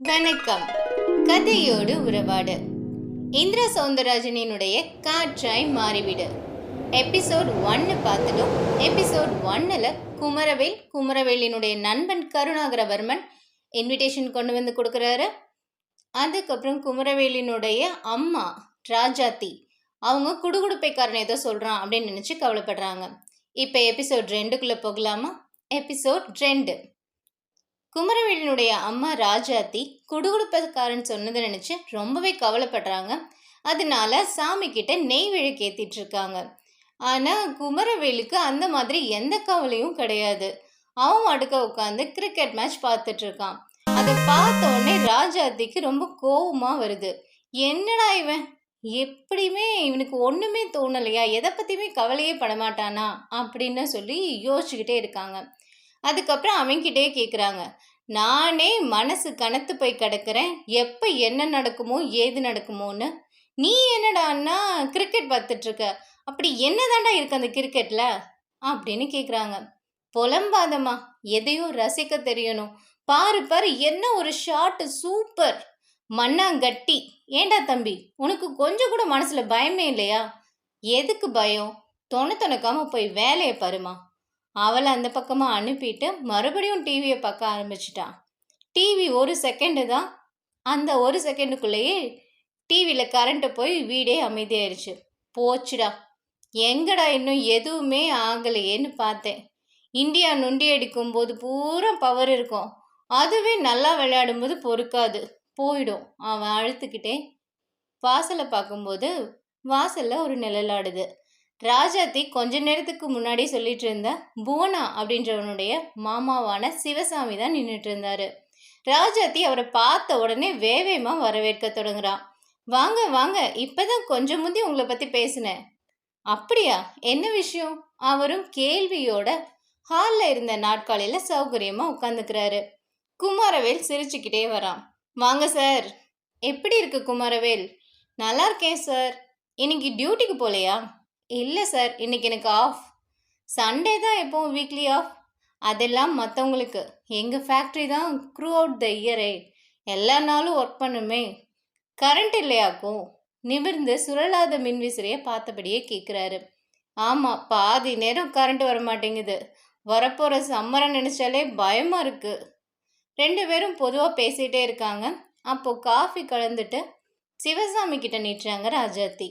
வணக்கம். கதையோடு உறவாடு. இந்திரா சௌந்தரராஜனினுடைய காற்றாய் மாறிவிடு. எபிசோட் ஒன்னு பார்த்துட்டோம் எபிசோட் ஒன்னில் குமரவேல் குமரவேலினுடைய நண்பன் கருணாகரவர்மன் இன்விடேஷன் கொண்டு வந்து கொடுக்குறாரு. அதுக்கப்புறம் குமரவேலினுடைய அம்மா ராஜாத்தி அவங்க குடுகுடுப்பைக்காரன் ஏதோ சொல்கிறான் அப்படின்னு நினச்சி கவலைப்படுறாங்க. இப்போ எபிசோட் ரெண்டுக்குள்ளே போகலாமா? எபிசோட் ரெண்டு. குமரவேலனுடைய அம்மா ராஜாத்தி குடுகுடுப்பக்காரன் சொன்னதை நினச்சி ரொம்பவே கவலைப்படுறாங்க. அதனால சாமி கிட்ட நெய் விழுக்கு ஏற்றிட்டு இருக்காங்க ஆனால் குமரவேலுக்கு அந்த மாதிரி எந்த கவலையும் கிடையாது. அவன் அடுக்க உட்காந்து கிரிக்கெட் மேட்ச் பார்த்துட்டு இருக்கான் அதை பார்த்த உடனே ராஜாத்திக்கு ரொம்ப கோவமா வருது. என்னடா இவன்? எப்படியுமே இவனுக்கு ஒன்றுமே தோணலையா? எதை பற்றியுமே கவலையே படமாட்டானா? அப்படின்னு சொல்லி யோசிச்சுக்கிட்டே இருக்காங்க. அதுக்கப்புறம் அவன்கிட்டே கேட்குறாங்க நானே மனசு கனத்து போய் கிடக்கிறேன். எப்போ என்ன நடக்குமோ ஏது நடக்குமோன்னு? நீ என்னடான்னா கிரிக்கெட் பார்த்துட்ருக்க? அப்படி என்னதாண்டா இருக்கு அந்த கிரிக்கெட்டில் அப்படின்னு கேட்குறாங்க புலம்பாதம்மா. எதையும் ரசிக்க தெரியணும். பாரு பாரு என்ன ஒரு ஷாட்டு சூப்பர் மண்ணாங்கட்டி. ஏண்டா தம்பி? உனக்கு கொஞ்சம் கூட மனசில் பயமே இல்லையா? எதுக்கு பயம்? தொண தொணக்காமல் போய் வேலையை பாருமா அவளை அந்த பக்கமாக அனுப்பிட்டு மறுபடியும் டிவியை பார்க்க ஆரம்பிச்சிட்டான் டிவி ஒரு செகண்டு தான். அந்த ஒரு செகண்டுக்குள்ளேயே டிவியில் கரண்ட்டு போய் வீடே அமைதியாயிருச்சு போச்சுடா. எங்கடா இன்னும் எதுவுமே ஆகலையேன்னு பார்த்தேன். இந்தியா நொண்டி அடிக்கும்போது பூரா பவர் இருக்கும். அதுவே நல்லா விளையாடும்போது பொறுக்காது. போயிடும். அவன் அழுத்துக்கிட்டே வாசலை பார்க்கும்போது வாசலில் ஒரு நிழலாடுது. ராஜாத்தி கொஞ்ச நேரத்துக்கு முன்னாடி சொல்லிட்டு இருந்த புவனா அப்படின்றவனுடைய மாமாவான சிவசாமி தான் நின்றுட்டு இருந்தாரு ராஜாத்தி அவரை பார்த்த உடனே வேவேமா வரவேற்க தொடங்குறான் வாங்க வாங்க இப்பதான் கொஞ்சம் முந்தி உங்களை பத்தி பேசினேன். அப்படியா? என்ன விஷயம்? அவரும் கேள்வியோட ஹாலில் இருந்த நாட்காலையில் சௌகரியமாக உட்காந்துக்கிறாரு குமாரவேல் சிரிச்சுக்கிட்டே வரான். வாங்க சார் எப்படி இருக்கு குமாரவேல்? நல்லா இருக்கேன் சார் இன்னைக்கு டியூட்டிக்கு போலையா? இல்லை சார் இன்னைக்கு எனக்கு ஆஃப் சண்டே தான் எப்போவும் வீக்லி ஆஃப் அதெல்லாம் மற்றவங்களுக்கு எங்கள் ஃபேக்ட்ரி தான் க்ரூ அவுட் த இயரே எல்லா நாளும் ஒர்க் பண்ணுமே. கரண்ட் இல்லையாக்கும்? நிமிர்ந்து சுழலாத மின்விசிறியை பார்த்தபடியே கேட்குறாரு ஆமாம் பாதி நேரம் கரண்ட் வர மாட்டேங்குது வரப்போகிற சம்மரை நினச்சாலே பயமாக இருக்குது ரெண்டு பேரும் பொதுவாக பேசிகிட்டே இருக்காங்க. அப்போது காஃபி கலந்துட்டு சிவசாமி கிட்ட நீட்டுறாங்க ராஜாத்தி.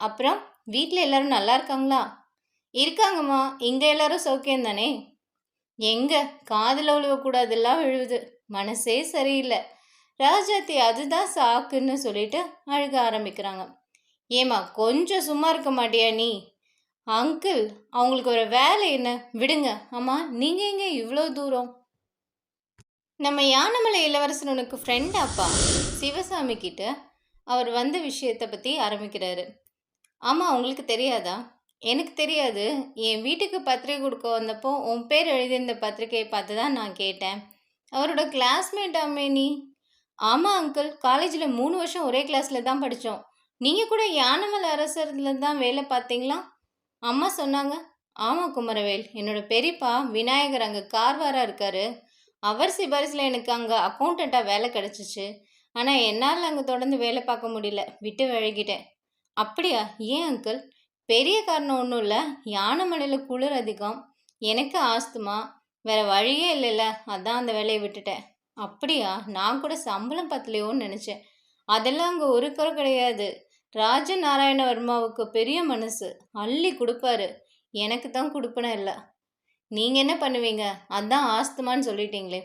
அப்புறம் வீட்டில் எல்லாரும் நல்லா இருக்காங்களா? இருக்காங்கம்மா. இங்கே எல்லாரும் சௌக்கியம் தானே? காதில் விழுவக்கூடாதெல்லாம் விழுவுது. மனசே சரியில்லை. ராஜாத்தி அதுதான் சாக்குன்னு சொல்லிட்டு அழுக ஆரம்பிக்கிறாங்க. ஏமா கொஞ்சம் சும்மா இருக்க மாட்டியா நீ? அங்கிள் அவங்களுக்கு ஒரு வேலை என்ன? விடுங்க. அம்மா நீங்கள் எங்கே இவ்வளோ தூரம்? நம்ம யானமலை இளவரசன் உனக்கு ஃப்ரெண்ட் அப்பா சிவசாமி கிட்ட அவர் வந்த விஷயத்தை பற்றி ஆரம்பிக்கிறாரு. ஆமாம் உங்களுக்கு தெரியாதா? எனக்கு தெரியாது. என் வீட்டுக்கு பத்திரிக்கை கொடுக்க வந்தப்போ உன் பேர் எழுதியிருந்த பத்திரிக்கையை பார்த்து தான் நான் கேட்டேன். அவரோட கிளாஸ்மேட் ஆமே நீ ஆமாம் அங்கிள் காலேஜில் மூணு வருஷம் ஒரே கிளாஸில் தான் படித்தோம். நீங்கள் கூட யானமல் அரசரில் தான் வேலை பார்த்தீங்களா? அம்மா சொன்னாங்க. ஆமாம் குமரவேல். என்னோட பெரியப்பா விநாயகர் அங்கே கார்வாராக இருக்காரு. அவர் சிபாரிசில் எனக்கு அங்கே அக்கௌண்டண்ட்டாக வேலை கிடச்சிச்சு. ஆனால் என்னால் அங்கே தொடர்ந்து வேலை பார்க்க முடியல. விட்டு விலகிட்டேன். அப்படியா? ஏன் அங்கிள் பெரிய காரணம் ஒன்றும் இல்லை. யானை மலையில் குளிர் அதிகம். எனக்கு ஆஸ்துமா. வேற வழியே இல்லைல்ல. அதான் அந்த வேலையை விட்டுட்டேன். அப்படியா? நான் கூட சம்பளம் பத்தலையோன்னு நினச்சேன். அதெல்லாம் அங்கே ஒரு குறை கிடையாது. ராஜ நாராயணவர்மாவுக்கு பெரிய மனசு. அள்ளி கொடுப்பாரு. எனக்கு தான் கொடுப்பன இல்லை. நீங்கள் என்ன பண்ணுவீங்க? அதான் ஆஸ்துமான்னு சொல்லிட்டீங்களே.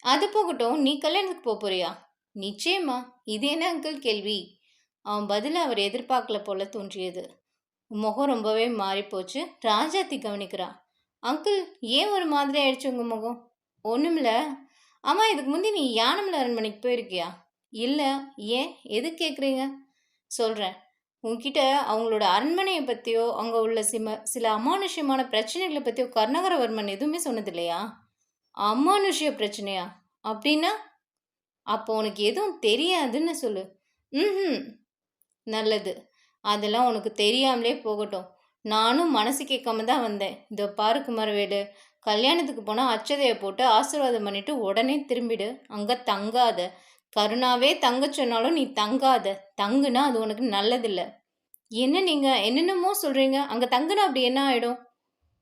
அது போகட்டும். நீ கல்யாணத்துக்கு போக போறியா? நிச்சயமா. இது என்ன அங்கிள் கேள்வி? பதில் அவர் எதிர்பார்க்கல போல தோன்றியது. முகம் ரொம்பவே மாறிப்போச்சு. ராஜாத்தி கவனிக்கிறான் அங்கிள் ஏன் ஒரு மாதிரி ஆயிடுச்சு உங்கள் முகம்? ஒன்றுமில்ல ஆமாம் இதுக்கு முந்தி நீ யானமில் அரண்மனைக்கு போயிருக்கியா? இல்லை. ஏன்? எது கேட்குறீங்க சொல்கிறேன் உங்ககிட்ட அவங்களோட அரண்மனையை பற்றியோ அங்கே உள்ள சிம சில அமானுஷ்யமான பிரச்சனைகளை பற்றியோ கர்ணகரவர்மன் எதுவுமே சொன்னது இல்லையா அமானுஷ்ய பிரச்சனையா? அப்படின்னா? அப்போ உனக்கு எதுவும் தெரியாதுன்னு சொல்லு. ம் நல்லது. அதெல்லாம் உனக்கு தெரியாமலே போகட்டும். நானும் மனசு கேட்காம தான் வந்தேன். இதோ பாரு குமரவேடு கல்யாணத்துக்கு போனால் அச்சதையை போட்டு ஆசீர்வாதம் பண்ணிட்டு உடனே திரும்பிடு. அங்கே தங்காத. கருணாவே தங்க சொன்னாலும் நீ தங்காத. தங்குனா அது உனக்கு நல்லதில்லை. என்ன நீங்கள் என்னென்னமோ சொல்கிறீங்க அங்கே தங்குனா அப்படி என்ன ஆகிடும்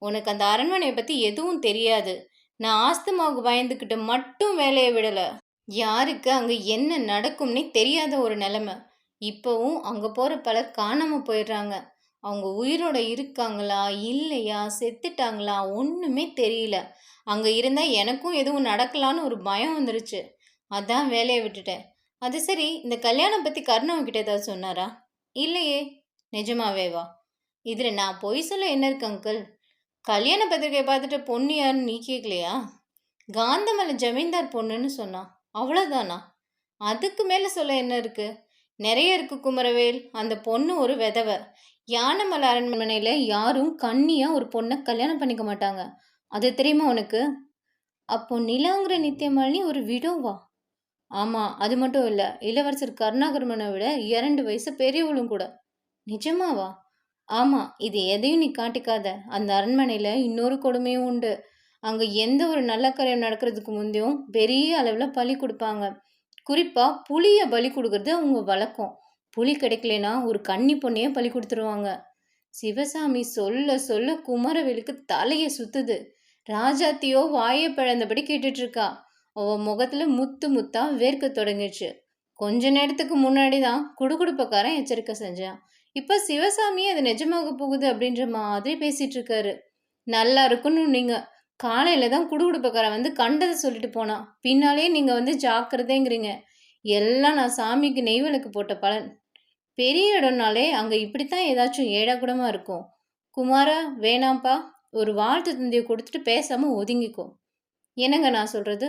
உனக்கு அந்த அரண்மனையை பற்றி எதுவும் தெரியாது. நான் ஆஸ்துமாவுக்கு பயந்துக்கிட்டு மட்டும் வேலையை விடலை. யாருக்கு அங்கே என்ன நடக்கும்னே தெரியாத ஒரு நிலைமை. இப்போவும் அங்கே போகிற பலர் காணாமல் போயிடுறாங்க. அவங்க உயிரோட இருக்காங்களா இல்லையா செத்துட்டாங்களா ஒன்றுமே தெரியல. அங்கே இருந்தால் எனக்கும் எதுவும் நடக்கலான்னு ஒரு பயம் வந்துருச்சு. அதான் வேலையை விட்டுட்டேன். அது சரி இந்த கல்யாணம் பற்றி கருணாவுக்கிட்ட ஏதாவது சொன்னாரா? இல்லையே. நிஜமாவே வா. இதில் நான் பொய் சொல்ல என்ன இருக்கு அங்கிள் கல்யாண பத்திரிகையை பார்த்துட்டு பொண்ணு யாருன்னு நீ கேட்கலையா காந்தமலை ஜமீன்தார் பொண்ணுன்னு சொன்னான் அவ்வளோதானா அதுக்கு மேலே சொல்ல என்ன இருக்குது நிறைய இருக்கு குமரவேல். அந்த பொண்ணு ஒரு விதவை. யானைமலை அரண்மனையில் யாரும் கண்ணியாக ஒரு பொண்ணை கல்யாணம் பண்ணிக்க மாட்டாங்க. அது தெரியுமா உனக்கு? அப்போ நிலாங்கிற நித்தியமாலினி ஒரு விடோவா? ஆமாம் அது மட்டும் இல்லை. இளவரசர் கருணாகர்மனை விட இரண்டு வயசு பெரியவளும் கூட. நிஜமாவா? ஆமாம் இது எதையும் நீ காட்டிக்காத. அந்த அரண்மனையில் இன்னொரு கொடுமையும் உண்டு. அங்கே எந்த ஒரு நல்ல காரியம் நடக்கிறதுக்கு முந்தையும் பெரிய அளவில் பழி கொடுப்பாங்க. குறிப்பாக புளியை பலி கொடுக்கறது அவங்க வழக்கம். புலி கிடைக்கலனா ஒரு கன்னி பொண்ணையே பலி கொடுத்துருவாங்க. சிவசாமி சொல்ல சொல்ல குமரவேலுக்கு தலையை சுத்துது. ராஜாத்தியோ வாயை பிழந்தபடி கேட்டுட்ருக்கா. அவள் முகத்தில் முத்து முத்தாக வேர்க்க தொடங்கிடுச்சு. கொஞ்ச நேரத்துக்கு முன்னாடி தான் குடுகுடுப்பக்காரன் எச்சரிக்கை செஞ்சான். இப்போ சிவசாமி அது நிஜமாக போகுது அப்படின்ற மாதிரி பேசிட்டு இருக்காரு நல்லா இருக்குன்னு நீங்கள் காலையில் தான் குடுகுடுப்பக்காரன் வந்து கண்டதை சொல்லிட்டு போனான். பின்னாலே நீங்கள் வந்து ஜாக்கிரதைங்கிறீங்க. எல்லாம் நான் சாமிக்கு நெய்வலுக்கு போட்ட பலன். பெரிய இடம்னாலே அங்கே இப்படித்தான் ஏதாச்சும் ஏடாகுடமாக இருக்கும். குமாரா வேணாம்ப்பா. ஒரு வாழ்த்து தந்தியை கொடுத்துட்டு பேசாமல் ஒதுங்கிக்கோ. என்னங்க நான் சொல்கிறது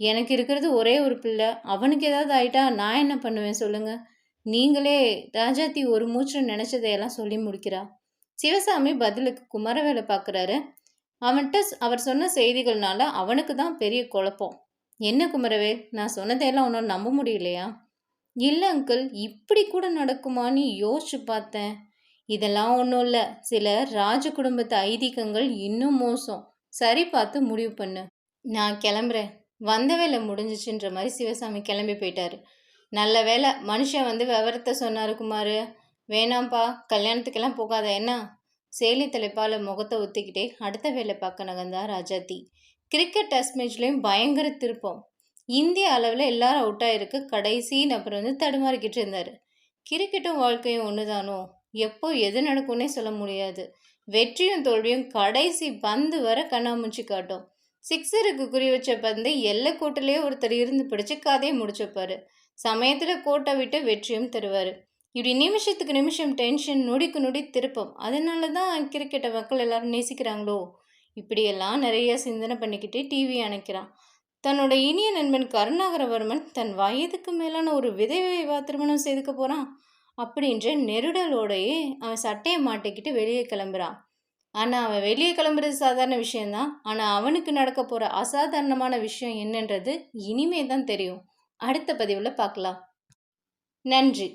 எனக்கு இருக்கிறது ஒரே ஒரு பிள்ளை. அவனுக்கு ஏதாவது ஆயிட்டா நான் என்ன பண்ணுவேன் சொல்லுங்கள் நீங்களே ராஜாத்தி ஒரு மூச்சு நினச்சதையெல்லாம் சொல்லி முடிக்கிறா. சிவசாமி பதிலுக்கு குமரவேலை பார்க்குறாரு. அவன்கிட்ட அவர் சொன்ன செய்திகள்னால அவனுக்கு தான் பெரிய குழப்பம். என்ன குமரவே நான் சொன்னதையெல்லாம் ஒன்றும் நம்ப முடியலையா? இல்லை அங்கிள் இப்படி கூட நடக்குமான்னு யோசிச்சு பார்த்தேன். இதெல்லாம் ஒன்றும் இல்லை. சில ராஜ குடும்பத்து ஐதீகங்கள் இன்னும் மோசம். சரி பார்த்து முடிவு பண்ணு. நான் கிளம்புறேன். வந்த வேலை முடிஞ்சிச்சுன்ற மாதிரி சிவசாமி கிளம்பி போயிட்டாரு. நல்ல வேலை மனுஷன் வந்து விவரத்தை சொன்னார் குமார். வேணாம்ப்பா கல்யாணத்துக்கெல்லாம் போகாத என்ன? சேலை தலைப்பால் முகத்தை ஒத்திக்கிட்டே அடுத்த வேலை பார்க்க நகர்ந்தா ராஜாத்தி. கிரிக்கெட் டெஸ்ட் மேட்ச்லேயும் பயங்கர திருப்பம். இந்திய அளவில் எல்லாரும் அவுட் ஆகிருக்கு கடைசி நபர் வந்து தடுமாறிக்கிட்டு இருந்தார். கிரிக்கெட்டும் வாழ்க்கையும் ஒன்று தானோ எப்போ எது நடக்கும்னே சொல்ல முடியாது. வெற்றியும் தோல்வியும் கடைசி பந்து வர கண்ணாமூச்சி காட்டும். சிக்ஸருக்கு குறி வச்ச பந்து எல்லை கோட்டிலேயே ஒருத்தர் இருந்து பிடிச்சி கதையை முடிச்சப்பாரு. சமயத்தில் கோட்டை விட்டு வெற்றியும் தருவார். இப்படி நிமிஷத்துக்கு நிமிஷம் டென்ஷன் நொடிக்கு நொடி திருப்பம். அதனால தான் கிரிக்கெட்டை மக்கள் எல்லாரும் நேசிக்கிறாங்களோ? இப்படியெல்லாம் நிறைய சிந்தனை பண்ணிக்கிட்டே டிவி அணைக்கிறான். தன்னோட இனிய நண்பன் கருணாகரவர்மன் தன் வயதுக்கு மேலான ஒரு விதவைவா திருமணம் செய்துக்க போகிறான் அப்படின்ற நெருடலோடையே அவன் சட்டையை மாட்டிக்கிட்டு வெளியே கிளம்புறான். ஆனால் அவன் வெளியே கிளம்புறது சாதாரண விஷயந்தான் ஆனால் அவனுக்கு நடக்க போகிற அசாதாரணமான விஷயம் என்னன்றது இனிமே தான் தெரியும். அடுத்த பதிவில் பார்க்கலாம். நன்றி.